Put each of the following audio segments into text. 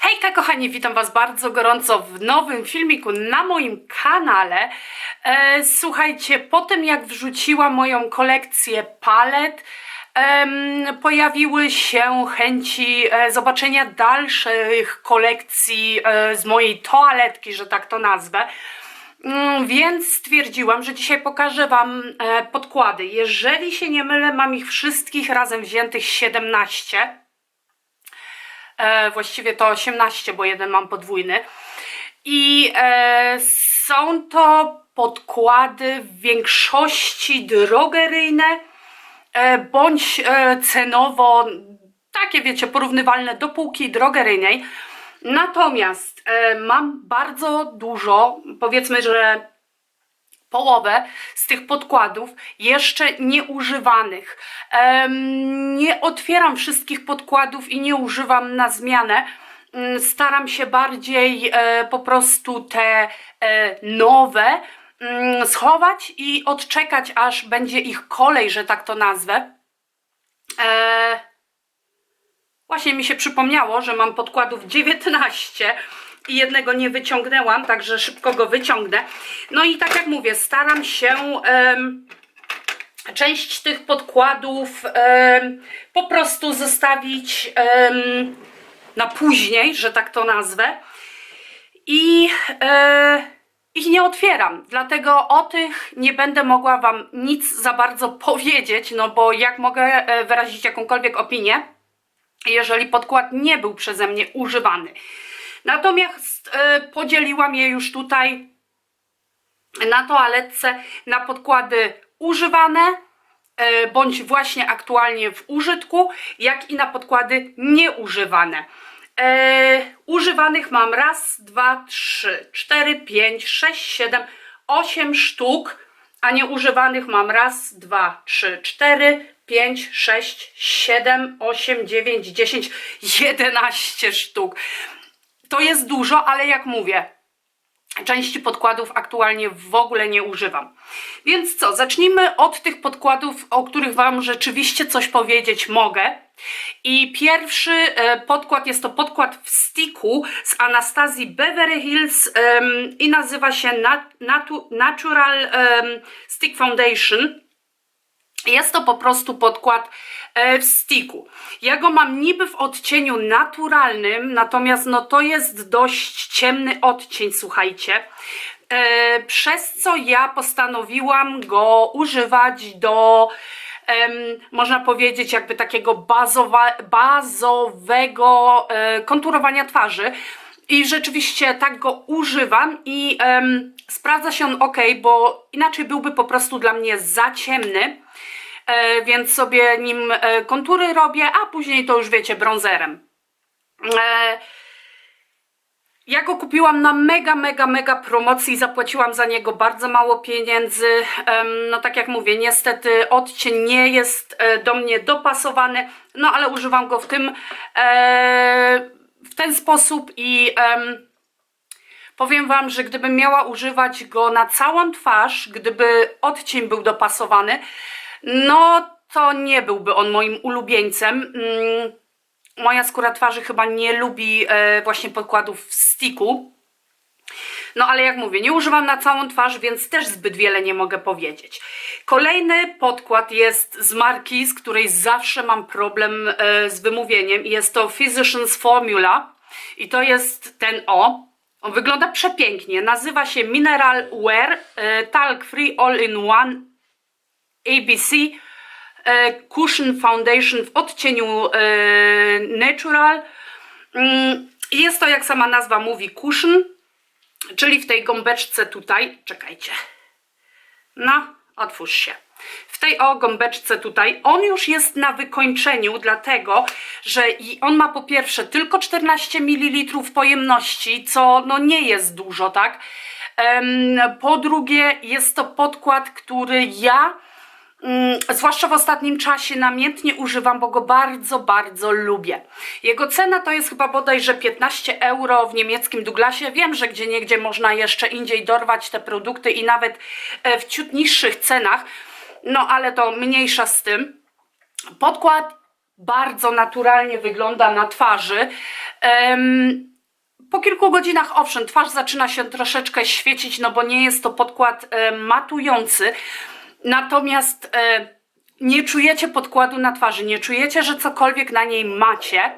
Hejka kochani, witam Was bardzo gorąco w nowym filmiku na moim kanale. E, słuchajcie, po tym jak wrzuciłam moją kolekcję palet, em, pojawiły się chęci e, zobaczenia dalszych kolekcji e, z mojej toaletki, że tak to nazwę. Mm, Więc stwierdziłam, że dzisiaj pokażę Wam e, podkłady. Jeżeli się nie mylę, mam ich wszystkich razem wziętych 17. E, właściwie to 18, bo jeden mam podwójny. I e, są to podkłady w większości drogeryjne, e, bądź e, cenowo takie, wiecie, porównywalne do półki drogeryjnej. Natomiast e, mam bardzo dużo, powiedzmy, że połowę z tych podkładów jeszcze nieużywanych. Nie otwieram wszystkich podkładów i nie używam na zmianę. Mm, Staram się bardziej e, po prostu te e, nowe mm, schować i odczekać, aż będzie ich kolej, że tak to nazwę. E, Właśnie mi się przypomniało, że mam podkładów 19 i jednego nie wyciągnęłam, także szybko go wyciągnę. No i tak jak mówię, staram się em, część tych podkładów em, po prostu zostawić em, na później, że tak to nazwę. I e, ich nie otwieram, dlatego o tych nie będę mogła Wam nic za bardzo powiedzieć, no bo jak mogę e, wyrazić jakąkolwiek opinię, jeżeli podkład nie był przeze mnie używany. Natomiast e, podzieliłam je już tutaj na toaletce na podkłady używane e, bądź właśnie aktualnie w użytku, jak i na podkłady nieużywane. E, używanych mam raz, dwa, trzy, cztery, pięć, sześć, siedem, osiem sztuk, a nieużywanych mam raz, dwa, trzy, cztery, pięć, sześć, siedem, osiem, dziewięć, dziesięć, jedenaście sztuk. To jest dużo, ale jak mówię, części podkładów aktualnie w ogóle nie używam. Więc co, zacznijmy od tych podkładów, o których Wam rzeczywiście coś powiedzieć mogę. I pierwszy e, podkład jest to podkład w sticku z Anastazji Beverly Hills em, i nazywa się Nat Natu Natural em, Stick Foundation. Jest to po prostu podkład e, w sticku. Ja go mam niby w odcieniu naturalnym, natomiast no to jest dość ciemny odcień, słuchajcie. E, przez co ja postanowiłam go używać do, można powiedzieć, jakby takiego bazowa, bazowego e, konturowania twarzy. I rzeczywiście tak go używam i em, sprawdza się on ok, bo inaczej byłby po prostu dla mnie za ciemny. E, więc sobie nim e, kontury robię, a później to już wiecie, bronzerem. E, ja go kupiłam na mega, mega, mega promocji, zapłaciłam za niego bardzo mało pieniędzy. No tak jak mówię, niestety odcień nie jest do mnie dopasowany, no ale używam go w tym, w ten sposób i em, powiem Wam, że gdybym miała używać go na całą twarz, gdyby odcień był dopasowany, no to nie byłby on moim ulubieńcem. Mm, Moja skóra twarzy chyba nie lubi e, właśnie podkładów w sticku. No ale jak mówię, nie używam na całą twarz, więc też zbyt wiele nie mogę powiedzieć. Kolejny podkład jest z marki, z której zawsze mam problem e, z wymówieniem jest to Physicians Formula i to jest ten o. On wygląda przepięknie, nazywa się Mineral Wear e, Talc Free All in One ABC e, Cushion Foundation w odcieniu e, Natural. Mm, Jest to, jak sama nazwa mówi, cushion, czyli w tej gąbeczce tutaj, czekajcie, no, otwórz się. W tej o gąbeczce tutaj, on już jest na wykończeniu, dlatego, że i on ma po pierwsze tylko 14 ml pojemności, co no nie jest dużo, tak? Po drugie, jest to podkład, który ja zwłaszcza w ostatnim czasie namiętnie używam, bo go bardzo, bardzo lubię. Jego cena to jest chyba bodajże 15 euro w niemieckim Douglasie. Wiem, że gdzie niegdzie można jeszcze indziej dorwać te produkty i nawet e, w ciut niższych cenach, no ale to mniejsza z tym. Podkład bardzo naturalnie wygląda na twarzy. Em, po kilku godzinach, owszem, twarz zaczyna się troszeczkę świecić, no bo nie jest to podkład e, matujący. Natomiast e, nie czujecie podkładu na twarzy, nie czujecie, że cokolwiek na niej macie.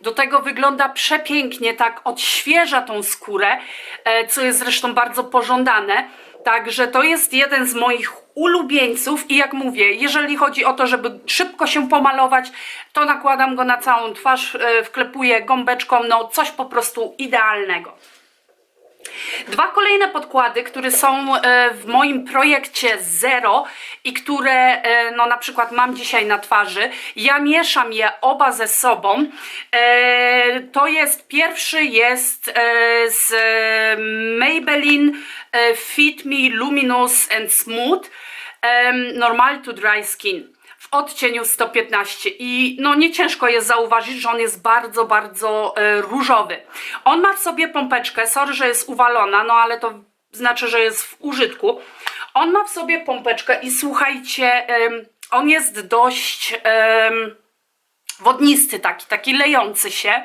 Do tego wygląda przepięknie, tak odświeża tą skórę, e, co jest zresztą bardzo pożądane. Także to jest jeden z moich ulubieńców i jak mówię, jeżeli chodzi o to, żeby szybko się pomalować, to nakładam go na całą twarz, e, wklepuję gąbeczką, no coś po prostu idealnego. Dwa kolejne podkłady, które są e, w moim projekcie Zero i które e, no na przykład mam dzisiaj na twarzy. Ja mieszam je oba ze sobą. E, To jest, pierwszy jest z Maybelline Fit Me Luminous and Smooth Normal to Dry Skin w odcieniu 115 i no nie ciężko jest zauważyć, że on jest bardzo, bardzo e, różowy. On ma w sobie pompeczkę, sorry, że jest uwalona, no ale to znaczy, że jest w użytku. On ma w sobie pompeczkę i słuchajcie, on jest dość wodnisty taki, taki lejący się.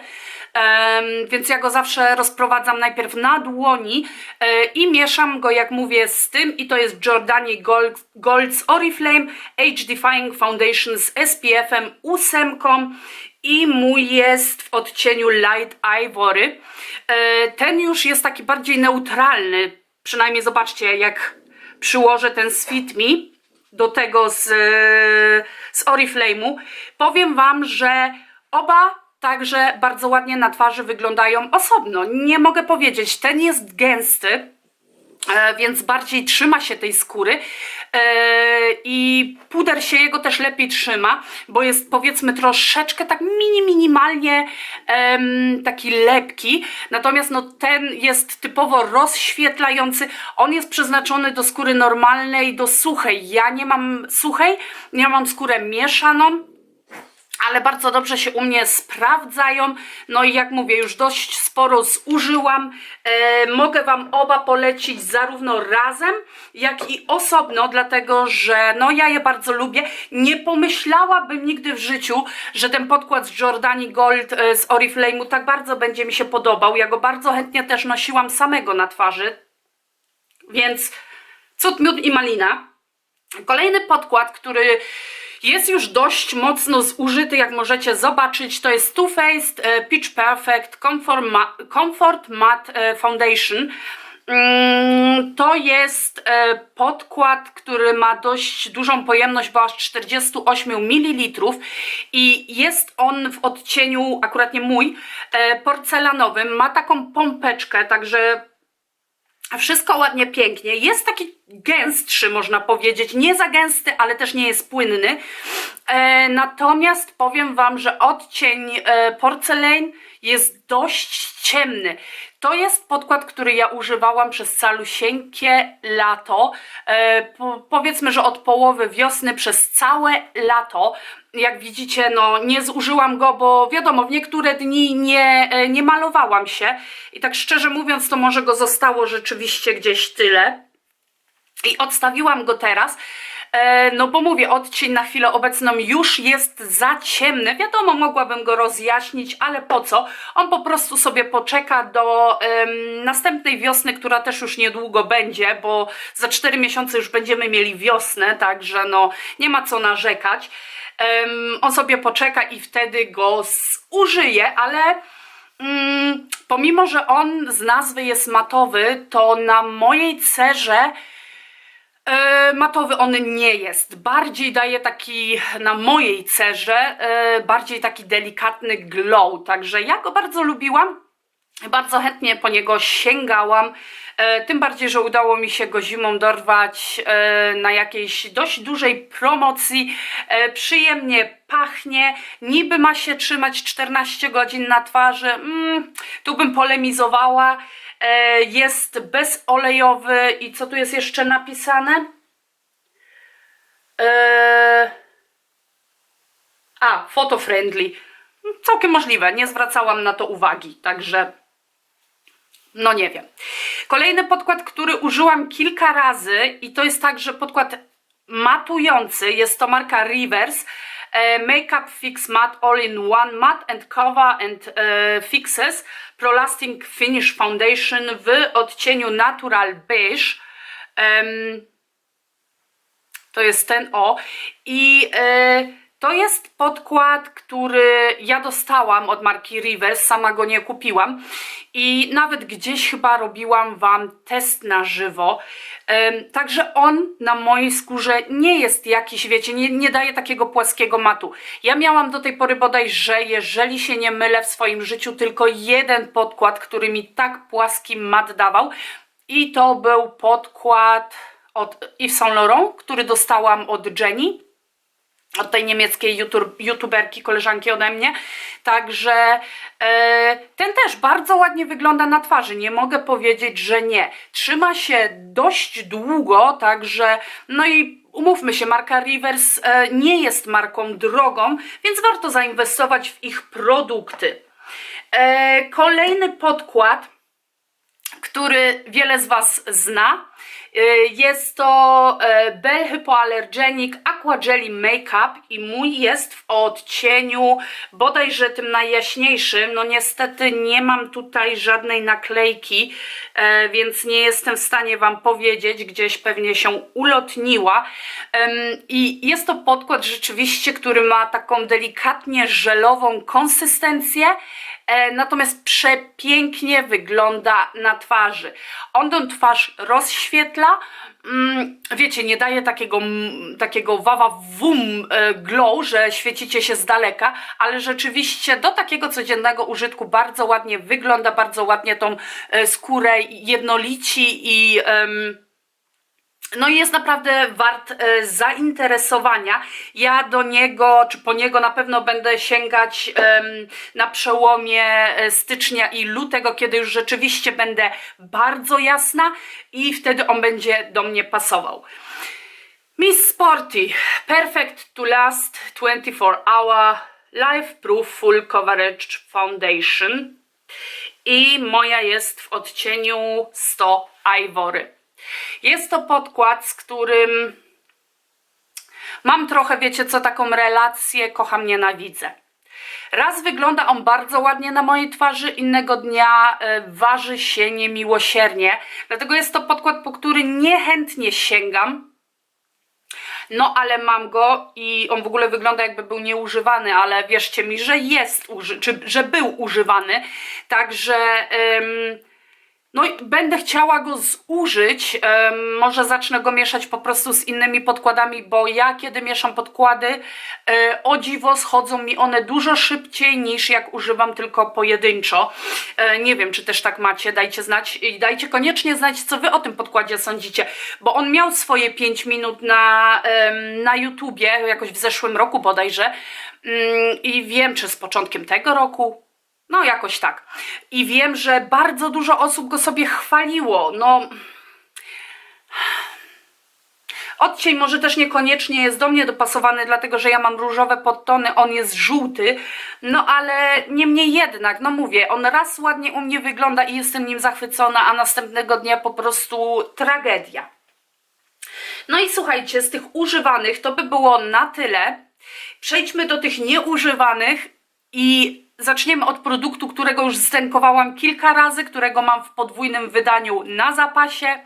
Więc ja go zawsze rozprowadzam najpierw na dłoni e, i mieszam go, jak mówię, z tym i to jest Giordani Gold, Gold's Oriflame Age Defying Foundation z SPF-em 8 i mój jest w odcieniu Light Ivory. E, ten już jest taki bardziej neutralny, przynajmniej zobaczcie, jak przyłożę ten Sweet Me do tego z, z Oriflame'u. Powiem Wam, że oba także bardzo ładnie na twarzy wyglądają osobno. Nie mogę powiedzieć, ten jest gęsty, e, więc bardziej trzyma się tej skóry e, i puder się jego też lepiej trzyma, bo jest powiedzmy troszeczkę tak mini, minimalnie taki lepki, natomiast no ten jest typowo rozświetlający, on jest przeznaczony do skóry normalnej, do suchej, ja nie mam suchej, ja mam skórę mieszaną, ale bardzo dobrze się u mnie sprawdzają. No i jak mówię, już dość sporo zużyłam. E, mogę Wam oba polecić zarówno razem, jak i osobno, dlatego że no ja je bardzo lubię. Nie pomyślałabym nigdy w życiu, że ten podkład z Jordani Gold e, z Oriflame'u tak bardzo będzie mi się podobał. Ja go bardzo chętnie też nosiłam samego na twarzy. Więc cud, miód i malina. Kolejny podkład, który jest już dość mocno zużyty, jak możecie zobaczyć. To jest Too Faced e, Pitch Perfect Comfort, Ma Comfort Matte e, Foundation. Mm, To jest e, podkład, który ma dość dużą pojemność, bo aż 48 ml i jest on w odcieniu, akurat nie mój, porcelanowym. Ma taką pompeczkę, także wszystko ładnie, pięknie. Jest taki gęstszy, można powiedzieć. Nie za gęsty, ale też nie jest płynny. E, natomiast powiem Wam, że odcień e, porcelain jest dość ciemny. To jest podkład, który ja używałam przez calusieńkie lato. E, po, powiedzmy, że od połowy wiosny przez całe lato. Jak widzicie, no nie zużyłam go, bo wiadomo, w niektóre dni nie, e, nie malowałam się. I tak szczerze mówiąc, to może go zostało rzeczywiście gdzieś tyle. I odstawiłam go teraz. E, No bo mówię, odcień na chwilę obecną już jest za ciemny. Wiadomo, mogłabym go rozjaśnić, ale po co? On po prostu sobie poczeka do em, następnej wiosny, która też już niedługo będzie, bo za 4 miesiące już będziemy mieli wiosnę, także no nie ma co narzekać. Em, on sobie poczeka i wtedy go zużyję, ale mm, pomimo, że on z nazwy jest matowy, to na mojej cerze matowy on nie jest. Bardziej daje taki na mojej cerze, e, bardziej taki delikatny glow. Także ja go bardzo lubiłam. Bardzo chętnie po niego sięgałam. E, tym bardziej, że udało mi się go zimą dorwać e, na jakiejś dość dużej promocji. E, przyjemnie pachnie, niby ma się trzymać 14 godzin na twarzy. Mm, tu bym polemizowała. Jest bezolejowy i co tu jest jeszcze napisane? A, photo friendly. Całkiem możliwe, nie zwracałam na to uwagi, także no nie wiem. Kolejny podkład, który użyłam kilka razy i to jest tak, że podkład matujący, jest to marka Rivers e, Makeup Fix Matte All in One Matte and Cover and e, Fixes Pro Lasting Finish Foundation w odcieniu Natural Beige. Em, to jest ten o. I e, to jest podkład, który ja dostałam od marki Rivers, sama go nie kupiłam. I nawet gdzieś chyba robiłam Wam test na żywo. Także on na mojej skórze nie jest jakiś, wiecie, nie, nie daje takiego płaskiego matu. Ja miałam do tej pory bodajże, jeżeli się nie mylę w swoim życiu, tylko jeden podkład, który mi tak płaski mat dawał. I to był podkład od Yves Saint Laurent, który dostałam od Jenny od tej niemieckiej YouTube, youtuberki, koleżanki ode mnie. Także e, ten też bardzo ładnie wygląda na twarzy. Nie mogę powiedzieć, że nie. Trzyma się dość długo, także no i umówmy się, marka Rivers e, nie jest marką drogą, więc warto zainwestować w ich produkty. E, kolejny podkład który wiele z Was zna. Y, Jest to e, Bell Hypoallergenic Aqua Jelly Makeup i mój jest w odcieniu bodajże tym najjaśniejszym. No niestety nie mam tutaj żadnej naklejki, e, więc nie jestem w stanie Wam powiedzieć, gdzieś pewnie się ulotniła. I jest to podkład rzeczywiście, który ma taką delikatnie żelową konsystencję, e, natomiast przepięknie wygląda na twarzy. On tą twarz rozświetla, mm, wiecie, nie daje takiego, mm, takiego wawa wum e, glow, że świecicie się z daleka, ale rzeczywiście do takiego codziennego użytku bardzo ładnie wygląda, bardzo ładnie tą e, skórę jednolici i... em, no i jest naprawdę wart e, zainteresowania. Ja do niego, czy po niego na pewno będę sięgać em, na przełomie e, stycznia i lutego, kiedy już rzeczywiście będę bardzo jasna i wtedy on będzie do mnie pasował. Miss Sporty Perfect to Last 24 Hour Life Proof Full Coverage Foundation i moja jest w odcieniu 100 Ivory. Jest to podkład, z którym mam trochę, wiecie co, taką relację kocham, nienawidzę. Raz wygląda on bardzo ładnie na mojej twarzy, innego dnia e, waży się niemiłosiernie. Dlatego jest to podkład, po który niechętnie sięgam. No, ale mam go i on w ogóle wygląda jakby był nieużywany, ale wierzcie mi, że jest, czy że był używany. Także. No i będę chciała go zużyć. Może zacznę go mieszać po prostu z innymi podkładami, bo ja kiedy mieszam podkłady, e, o dziwo schodzą mi one dużo szybciej niż jak używam tylko pojedynczo. E, nie wiem, czy też tak macie, dajcie znać i dajcie koniecznie znać, co wy o tym podkładzie sądzicie, bo on miał swoje 5 minut na, na YouTubie, jakoś w zeszłym roku bodajże. Mm, I wiem, czy z początkiem tego roku, no, jakoś tak. I wiem, że bardzo dużo osób go sobie chwaliło. No. Odcień może też niekoniecznie jest do mnie dopasowany, dlatego że ja mam różowe podtony, on jest żółty, no ale niemniej jednak, no mówię, on raz ładnie u mnie wygląda i jestem nim zachwycona, a następnego dnia po prostu tragedia. No i słuchajcie, z tych używanych to by było na tyle. Przejdźmy do tych nieużywanych i zaczniemy od produktu, którego już zdenkowałam kilka razy, którego mam w podwójnym wydaniu na zapasie,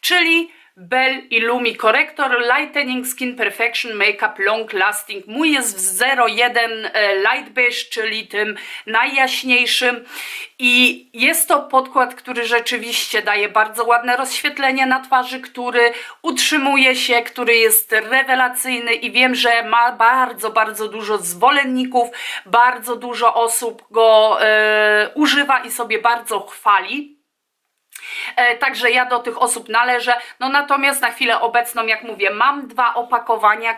czyli Bell Illumi Corrector Lightening Skin Perfection Makeup Long Lasting. Mój jest w 01 e, Light Beige, czyli tym najjaśniejszym i jest to podkład, który rzeczywiście daje bardzo ładne rozświetlenie na twarzy, który utrzymuje się, który jest rewelacyjny i wiem, że ma bardzo, bardzo dużo zwolenników, bardzo dużo osób go e, używa i sobie bardzo chwali. E, Także ja do tych osób należę. No natomiast na chwilę obecną, jak mówię, mam dwa opakowania,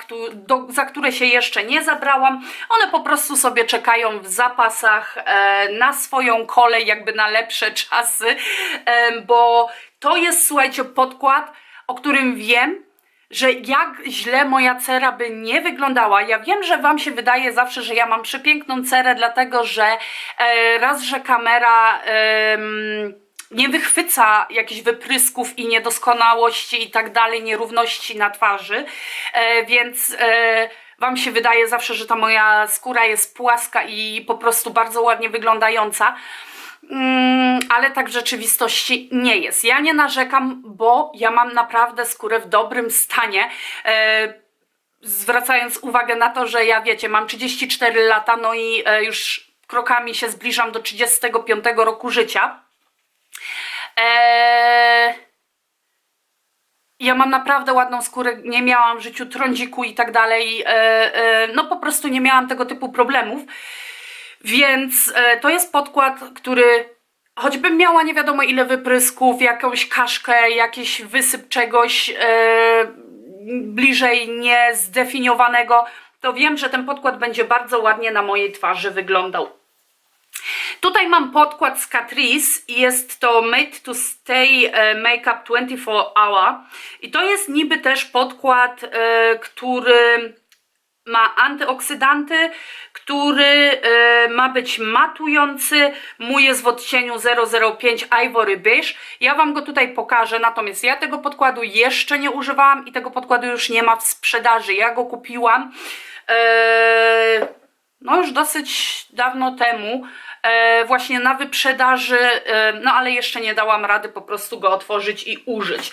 za które się jeszcze nie zabrałam. One po prostu sobie czekają w zapasach e, na swoją kolej, jakby na lepsze czasy, e, bo to jest, słuchajcie, podkład, o którym wiem, że jak źle moja cera by nie wyglądała. Ja wiem, że Wam się wydaje zawsze, że ja mam przepiękną cerę, dlatego że e, raz, że kamera. em, nie wychwyca jakichś wyprysków i niedoskonałości i tak dalej, nierówności na twarzy, e, więc e, Wam się wydaje zawsze, że ta moja skóra jest płaska i po prostu bardzo ładnie wyglądająca. Mm, ale tak w rzeczywistości nie jest. Ja nie narzekam, bo ja mam naprawdę skórę w dobrym stanie. E, zwracając uwagę na to, że ja wiecie, mam 34 lata, no i e, już krokami się zbliżam do 35 roku życia. Eee, ja mam naprawdę ładną skórę, nie miałam w życiu trądziku i tak dalej, e, e, no po prostu nie miałam tego typu problemów, więc e, to jest podkład, który choćbym miała nie wiadomo ile wyprysków, jakąś kaszkę, jakiś wysyp czegoś bliżej niezdefiniowanego, to wiem, że ten podkład będzie bardzo ładnie na mojej twarzy wyglądał. Tutaj mam podkład z Catrice i jest to Made to Stay e, Makeup 24 Hour i to jest niby też podkład, e, który ma antyoksydanty, który e, ma być matujący. Mój jest w odcieniu 005 Ivory Beige. Ja Wam go tutaj pokażę, natomiast ja tego podkładu jeszcze nie używałam i tego podkładu już nie ma w sprzedaży. Ja go kupiłam no już dosyć dawno temu właśnie na wyprzedaży, e, no ale jeszcze nie dałam rady po prostu go otworzyć i użyć.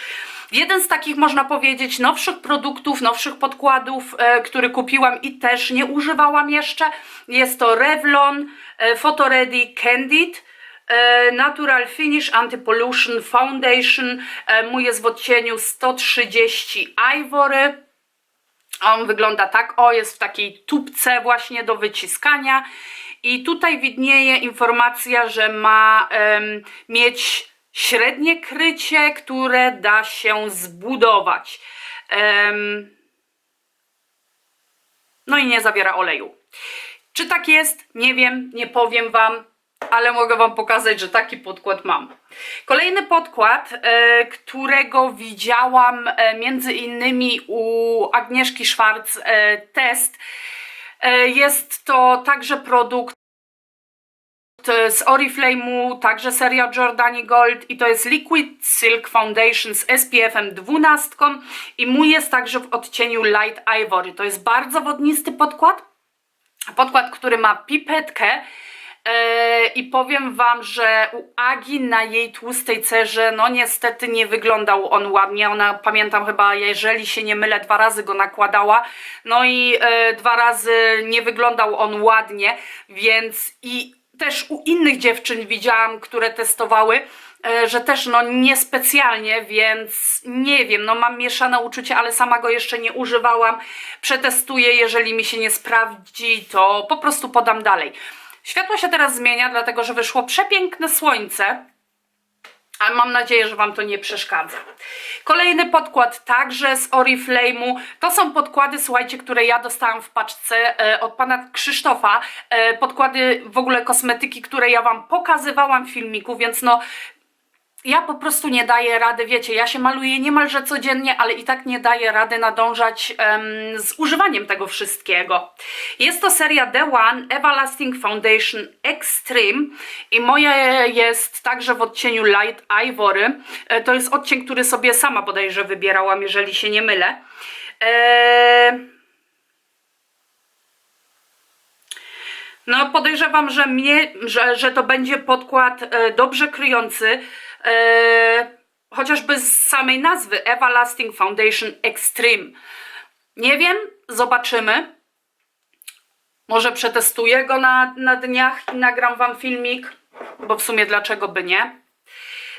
Jeden z takich, można powiedzieć, nowszych produktów, nowszych podkładów, e, który kupiłam i też nie używałam jeszcze, jest to Revlon e, Photo Ready Candid. E, Natural Finish Anti-Pollution Foundation. E, mój jest w odcieniu 130 Ivory. On wygląda tak, o jest w takiej tubce właśnie do wyciskania i tutaj widnieje informacja, że ma em, mieć średnie krycie, które da się zbudować. Em, no i nie zawiera oleju. Czy tak jest? Nie wiem, nie powiem Wam, ale mogę Wam pokazać, że taki podkład mam. Kolejny podkład, e, którego widziałam e, między innymi u Agnieszki Szwarc e, test, jest to także produkt e, z Oriflame'u, także seria Jordani Gold i to jest Liquid Silk Foundation z SPF-em 12 i mój jest także w odcieniu Light Ivory. To jest bardzo wodnisty podkład, podkład, który ma pipetkę e, i powiem Wam, że u Agi na jej tłustej cerze, no niestety nie wyglądał on ładnie. Ona, pamiętam chyba, jeżeli się nie mylę, dwa razy go nakładała, no i e, dwa razy nie wyglądał on ładnie, więc i też u innych dziewczyn widziałam, które testowały, e, że też no niespecjalnie, więc nie wiem, no mam mieszane uczucie, ale sama go jeszcze nie używałam. Przetestuję, jeżeli mi się nie sprawdzi, to po prostu podam dalej. Światło się teraz zmienia, dlatego że wyszło przepiękne słońce. Ale mam nadzieję, że Wam to nie przeszkadza. Kolejny podkład także z Oriflame'u. To są podkłady, słuchajcie, które ja dostałam w paczce e, od pana Krzysztofa. E, podkłady w ogóle kosmetyki, które ja Wam pokazywałam w filmiku, więc no ja po prostu nie daję rady, wiecie, ja się maluję niemalże codziennie, ale i tak nie daję rady nadążać em, z używaniem tego wszystkiego. Jest to seria The One Everlasting Foundation Extreme i moje jest także w odcieniu Light Ivory. E, to jest odcień, który sobie sama bodajże wybierałam, jeżeli się nie mylę. Eee... No podejrzewam, że, mnie, że, że to będzie podkład e, dobrze kryjący, chociażby z samej nazwy Everlasting Foundation Extreme. Nie wiem, zobaczymy. Może przetestuję go na, na dniach i nagram Wam filmik, bo w sumie dlaczego by nie.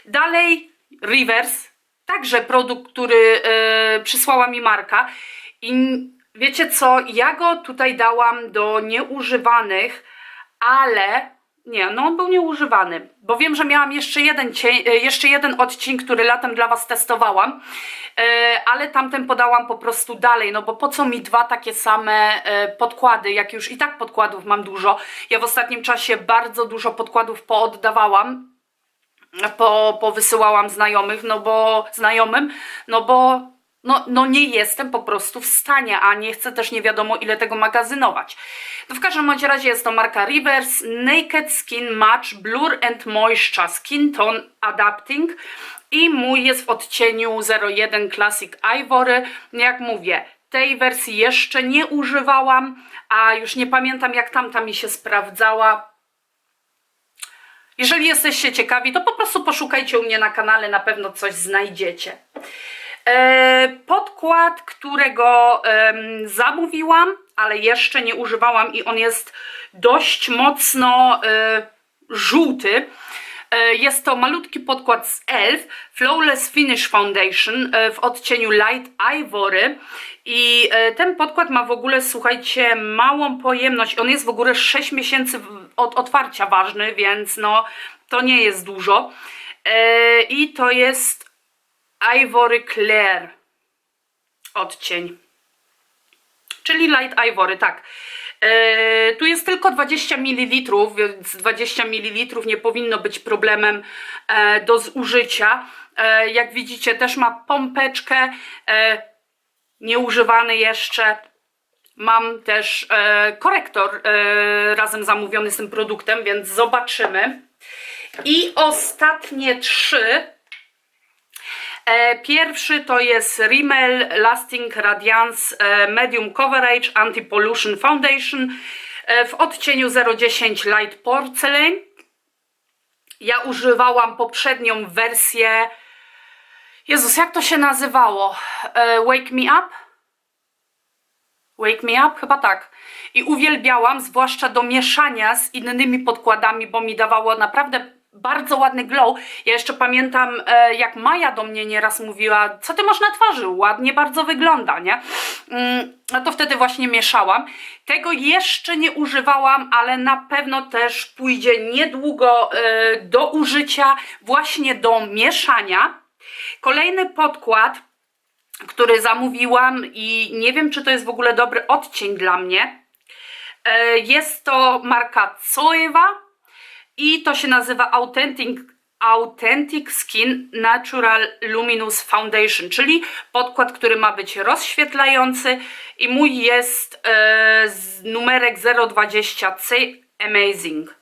Dalej Rivers, także produkt, który e, przysłała mi marka i wiecie co, ja go tutaj dałam do nieużywanych, ale nie, no on był nieużywany, bo wiem, że miałam jeszcze jeden, cień, e, jeszcze jeden odcień, który latem dla Was testowałam, e, ale tamten podałam po prostu dalej, no bo po co mi dwa takie same e, podkłady, jak już i tak podkładów mam dużo. Ja w ostatnim czasie bardzo dużo podkładów pooddawałam, po, powysyłałam znajomych, no bo znajomym, no bo no, no nie jestem po prostu w stanie, a nie chcę też nie wiadomo ile tego magazynować. To w każdym razie jest to marka Rivers Naked Skin Match Blur and Moisture Skin Tone Adapting i mój jest w odcieniu 01 Classic Ivory. Jak mówię, tej wersji jeszcze nie używałam, a już nie pamiętam jak tamta mi się sprawdzała. Jeżeli jesteście ciekawi, to po prostu poszukajcie u mnie na kanale, na pewno coś znajdziecie. E, podkład, którego zamówiłam, ale jeszcze nie używałam i on jest dość mocno e, żółty. E, Jest to malutki podkład z ELF Flawless Finish Foundation w odcieniu Light Ivory i ten podkład ma w ogóle, słuchajcie, małą pojemność. On jest w ogóle 6 miesięcy od otwarcia ważny, więc no to nie jest dużo. I to jest Ivory Clair odcień. Czyli Light Ivory, tak. E, tu jest tylko 20 ml, więc 20 ml nie powinno być problemem e, do zużycia. E, jak widzicie, też ma pompeczkę, e, nieużywany jeszcze. Mam też e, korektor e, razem zamówiony z tym produktem, więc zobaczymy. I ostatnie trzy Pierwszy to jest Rimmel Lasting Radiance e, Medium Coverage Anti-Pollution Foundation e, w odcieniu 010 Light Porcelain. Ja używałam poprzednią wersję. Jezus, jak to się nazywało? E, Wake Me Up? Wake Me Up? Chyba tak. I uwielbiałam, zwłaszcza do mieszania z innymi podkładami, bo mi dawało naprawdę bardzo ładny glow. Ja jeszcze pamiętam, e, jak Maja do mnie nieraz mówiła, co ty masz na twarzy, ładnie bardzo wygląda, nie? Mm, No to wtedy właśnie mieszałam. Tego jeszcze nie używałam, ale na pewno też pójdzie niedługo e, do użycia, właśnie do mieszania. Kolejny podkład który zamówiłam i nie wiem, czy to jest w ogóle dobry odcień dla mnie. E, Jest to marka Zoewa i to się nazywa Authentic, Authentic Skin Natural Luminous Foundation, czyli podkład, który ma być rozświetlający i mój jest e, z numerek 020C Amazing.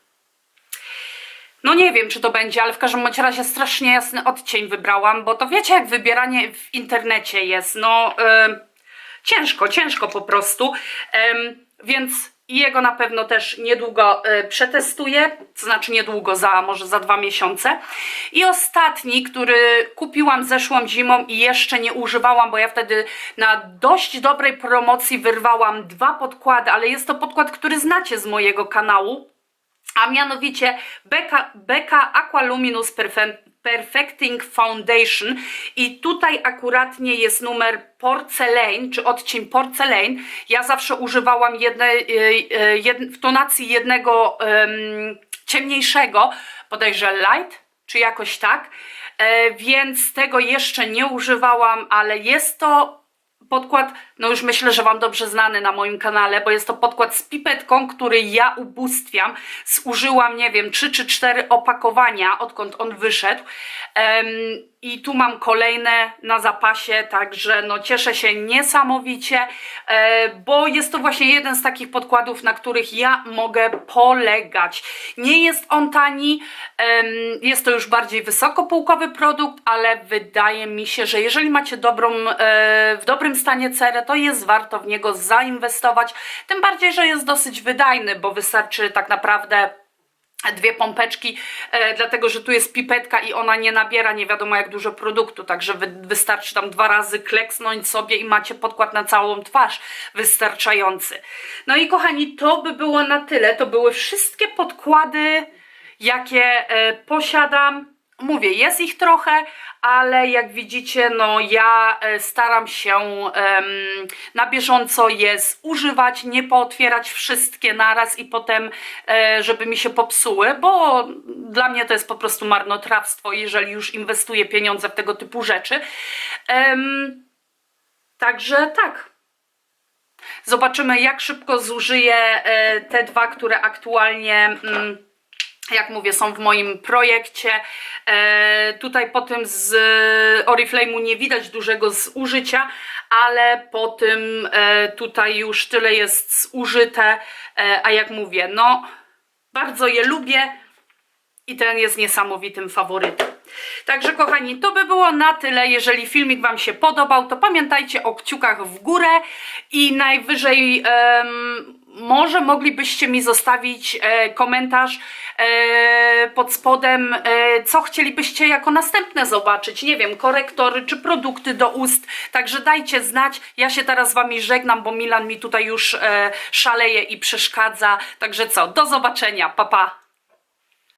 No nie wiem, czy to będzie, ale w każdym bądź razie strasznie jasny odcień wybrałam, bo to wiecie, jak wybieranie w internecie jest. No em, ciężko, ciężko po prostu. Więc jego na pewno też niedługo e, przetestuję, to znaczy niedługo, za może za dwa miesiące. I ostatni, który kupiłam zeszłą zimą i jeszcze nie używałam, bo ja wtedy na dość dobrej promocji wyrwałam dwa podkłady, ale jest to podkład, który znacie z mojego kanału a mianowicie Becca, Becca Aqua Luminous Perfe- Perfecting Foundation i tutaj akuratnie jest numer Porcelain, czy odcień Porcelain. Ja zawsze używałam jedne, y, y, jed, w tonacji jednego em, ciemniejszego, bodajże Light, czy jakoś tak, e, więc tego jeszcze nie używałam, ale jest to podkład, no już myślę, że Wam dobrze znany na moim kanale, bo jest to podkład z pipetką, który ja ubóstwiam. Zużyłam, nie wiem, 3 czy 4 opakowania, odkąd on wyszedł. Em, I tu mam kolejne na zapasie, także no cieszę się niesamowicie, e, bo jest to właśnie jeden z takich podkładów, na których ja mogę polegać. Nie jest on tani, jest to już bardziej wysokopółkowy produkt, ale wydaje mi się, że jeżeli macie dobrą, e, w dobrym stanie cerę, to jest warto w niego zainwestować. Tym bardziej, że jest dosyć wydajny, bo wystarczy tak naprawdę dwie pompeczki, e, dlatego że tu jest pipetka i ona nie nabiera nie wiadomo jak dużo produktu, także wy, wystarczy tam dwa razy kleksnąć sobie i macie podkład na całą twarz wystarczający. No i kochani, to by było na tyle. To były wszystkie podkłady, jakie e, posiadam. Mówię, jest ich trochę, ale jak widzicie, no ja e, staram się em, na bieżąco je używać, nie pootwierać wszystkie naraz i potem, e, żeby mi się popsuły, bo dla mnie to jest po prostu marnotrawstwo, jeżeli już inwestuję pieniądze w tego typu rzeczy. Em, także tak. Zobaczymy, jak szybko zużyję e, te dwa, które aktualnie. Mm, jak mówię, są w moim projekcie. E, tutaj po tym z Oriflame'u nie widać dużego zużycia, ale po tym e, tutaj już tyle jest zużyte, e, a jak mówię, no bardzo je lubię i ten jest niesamowitym faworytem. Także kochani, to by było na tyle. Jeżeli filmik Wam się podobał, to pamiętajcie o kciukach w górę i najwyżej może moglibyście mi zostawić e, komentarz e, pod spodem, e, co chcielibyście jako następne zobaczyć. Nie wiem, korektory czy produkty do ust. Także dajcie znać. Ja się teraz z Wami żegnam, bo Milan mi tutaj już e, szaleje i przeszkadza. Także co, do zobaczenia. Pa, pa.